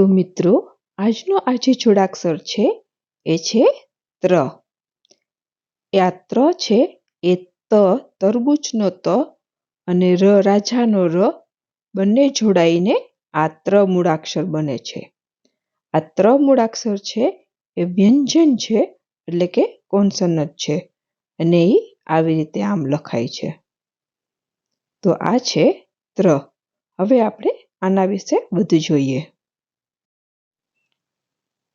તો મિત્રો, આજનો આ જે જોડાક્ષર છે, એ છે ત્ર. એ આ ત્ર છે, એ ત તરબૂચનો ત અને ર રાજાનો ર બંને જોડાઈને આ ત્ર મૂળાક્ષર બને છે. આ ત્ર મૂળાક્ષર છે, એ વ્યંજન છે, એટલે કે કોન્સનટ છે, અને એ આવી રીતે આમ લખાય છે. તો આ છે ત્ર. હવે આપણે આના વિશે વધુ જોઈએ.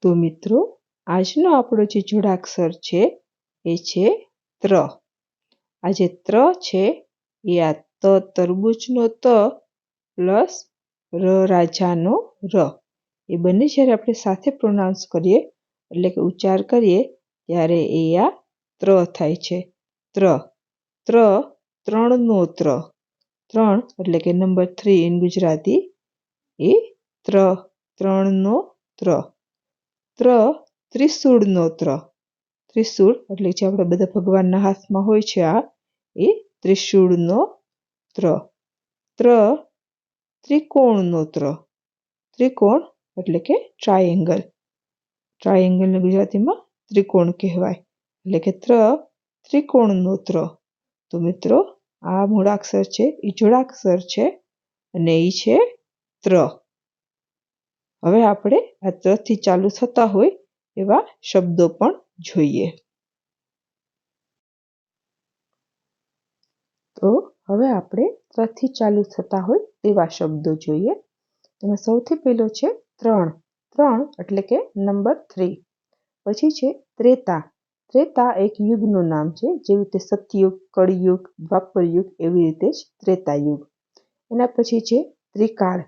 તો મિત્રો, આજનો આપણો જે જોડાક્ષર છે, એ છે ત્ર. આ જે ત્ર છે, એ આ ત તરબૂચનો ત પ્લસ ર રાજાનો ર. એ બંને જ્યારે આપણે સાથે પ્રોનાઉન્સ કરીએ, એટલે કે ઉચ્ચાર કરીએ, ત્યારે એ આ ત્ર થાય છે. ત્ર. ત્ર ત્રણનો ત્ર. ત્રણ એટલે કે નંબર થ્રી ઇન ગુજરાતી એ ત્ર, ત્રણનો ત્ર. ત્ર, ત્રિશૂળનો ત્ર. ત્રિશૂળ એટલે જે આપણે બધા ભગવાનના હાથમાં હોય છે આ, એ ત્રિશૂળનો ત્ર. ત્ર, ત્રિકોણનો ત્ર. ત્રિકોણ એટલે કે ટ્રાયેંગલ ટ્રાયેંગલને ગુજરાતીમાં ત્રિકોણ કહેવાય. એટલે કે ત્ર, ત્રિકોણનો ત્ર. તો મિત્રો, આ મૂળાક્ષર છે એ જોડાક્ષર છે અને એ છે ત્ર. હવે આપણે આ ત્રથી ચાલુ થતા હોય એવા શબ્દો પણ જોઈએ. તો હવે આપણે ત્રથી ચાલુ થતા હોય તેવા શબ્દો જોઈએ. તેમાં સૌથી પહેલો છે ત્રણ. ત્રણ એટલે કે નંબર થ્રી. પછી છે ત્રેતા. ત્રેતા એક યુગનું નામ છે. જેવી રીતે સતયુગ, કળિયુગ, દ્વાપરયુગ એવી રીતે જ ત્રેતા યુગ એના પછી છે ત્રિકાળ.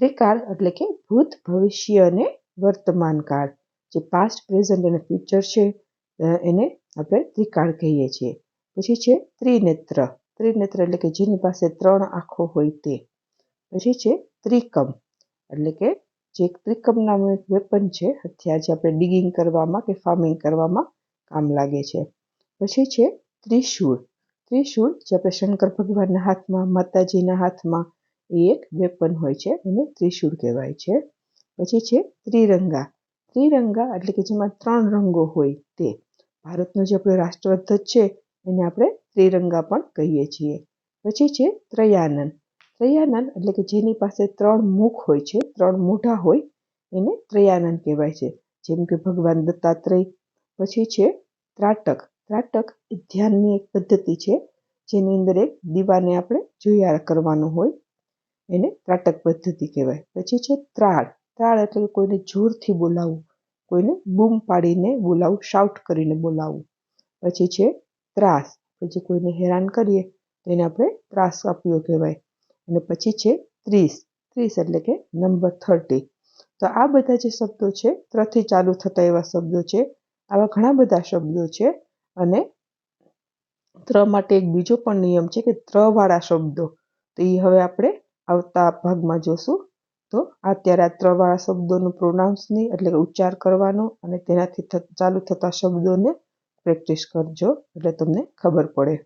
ત્રિકાળ એટલે કે ભૂત ભવિષ્ય અને વર્તમાન કાળ, જે પાસ્ટ પ્રેઝન્ટ અને ફ્યુચર છે એને આપણે ત્રિકાળ કહીએ છીએ. પછી છે ત્રિનેત્ર. ત્રિનેત્ર એટલે કે જેની પાસે ત્રણ આંખો હોય તે. પછી છે ત્રિકમ, એટલે કે જે ત્રિકમ નામનું એક વેપન છે, હથિયાર જે આપણે ડિગિંગ કરવામાં કે ફાર્મિંગ કરવામાં કામ લાગે છે. પછી છે ત્રિશૂળ. ત્રિશૂળ જે આપણે શંકર ભગવાનના હાથમાં, માતાજીના હાથમાં એ એક વેપન હોય છે એને ત્રિશૂળ કહેવાય છે. પછી છે ત્રિરંગા. ત્રિરંગા એટલે કે જેમાં ત્રણ રંગો હોય તે. ભારતનો જે આપણો રાષ્ટ્રધ્વજ છે એને આપણે ત્રિરંગા પણ કહીએ છીએ. પછી છે ત્રયાનન. ત્રયાનન એટલે કે જેની પાસે ત્રણ મુખ હોય છે, ત્રણ મોઢા હોય, એને ત્રયાનન કહેવાય છે. જેમ કે ભગવાન દત્તાત્રેય. પછી છે ત્રાટક. ત્રાટક એ ધ્યાનની એક પદ્ધતિ છે, જેની અંદર એક દીવાને આપણે જોયા કરવાનું હોય. એને ત્રાટક પદ્ધતિ કહેવાય. પછી છે ત્રાળ. ત્રાળ એટલે કોઈને જોરથી બોલાવવું, કોઈને બૂમ પાડીને બોલાવવું શાઉટ કરીને બોલાવવું. પછી છે ત્રાસ. પછી કોઈને હેરાન કરીએ તો એને આપણે ત્રાસ આપ્યો કહેવાય. અને પછી છે ત્રીસ. ત્રીસ એટલે કે નંબર થર્ટી. તો આ બધા જે શબ્દો છે, ત્રથી ચાલુ થતા એવા શબ્દો છે. આવા ઘણા બધા શબ્દો છે. અને ત્ર માટે એક બીજો પણ નિયમ છે કે ત્રવાળા શબ્દો. તો એ હવે આપણે આવતા ભાગમાં જોશું. તો અત્યારે આ ત્રવાળા શબ્દોનું પ્રોનાઉન્સની એટલે કે ઉચ્ચાર કરવાનો અને તેનાથી ચાલુ થતા શબ્દોને પ્રેક્ટિસ કરજો એટલે તમને ખબર પડે.